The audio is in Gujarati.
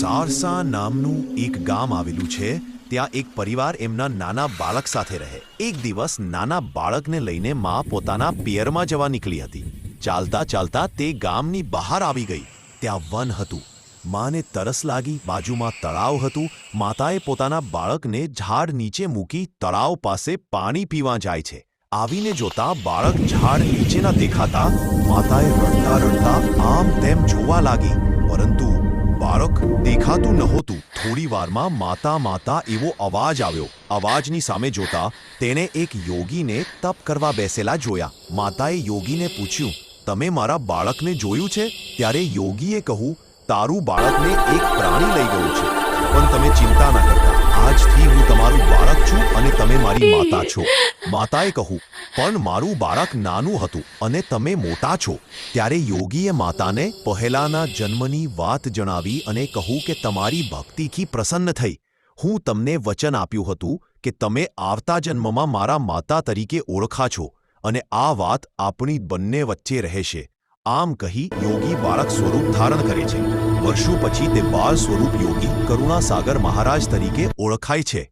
સારસા નામનું એક ગામ આવેલું છે, ત્યાં એક પરિવાર એમના નાના બાળક સાથે રહે. એક દિવસ નાના બાળકને લઈને મા પોતાના પિયરમાં જવા નીકળી હતી. ચાલતા ચાલતા તે ગામની બહાર આવી ગઈ. ત્યાં વન હતું. માને તરસ લાગી, બાજુમાં તળાવ હતું. માતાએ પોતાના બાળકને ઝાડ નીચે મૂકી તળાવ પાસે પાણી પીવા જાય છે. આવીને જોતા બાળક ઝાડ નીચેના દેખાતા માતાએ રડતા રડતા આમ તેમ જોવા લાગી. પરંતુ બાળક દેખાતું નહોતું. થોડી વારમાં માતા માતા એવો અવાજ આવ્યો. અવાજની સામે જોતા તેણે એક યોગીને તપ કરવા બેસેલા જોયા. માતાએ યોગીને પૂછ્યું, તમે મારા બાળકને જોયું છે? ત્યારે યોગીએ કહ્યું, તારું બાળકને એક પ્રાણી લઈ ગયું છે. પણ તમે ચિંતા ન કરતા. આજથી હું તમારું બાળક છું અને તમે મારી માતા છો. માતાએ કહું, પણ મારું બાળક નાનું હતું અને તમે મોટા છો. ત્યારે યોગીએ માતાને પહેલાના જન્મની વાત જણાવી અને કહું કે તમારી ભક્તિથી પ્રસન્ન થઈ. હું તમને વચન આપ્યું હતું કે તમે આવતા જન્મમાં મારા માતા તરીકે ઓળખા છો અને આ વાત આપણી બંને વચ્ચે રહેશે. આમ કહી યોગી બાળક સ્વરૂપ ધારણ કરે છે. વર્ષો પછી તે બાળ સ્વરૂપ યોગી કરુણાસાગર મહારાજ તરીકે ઓળખાય છે.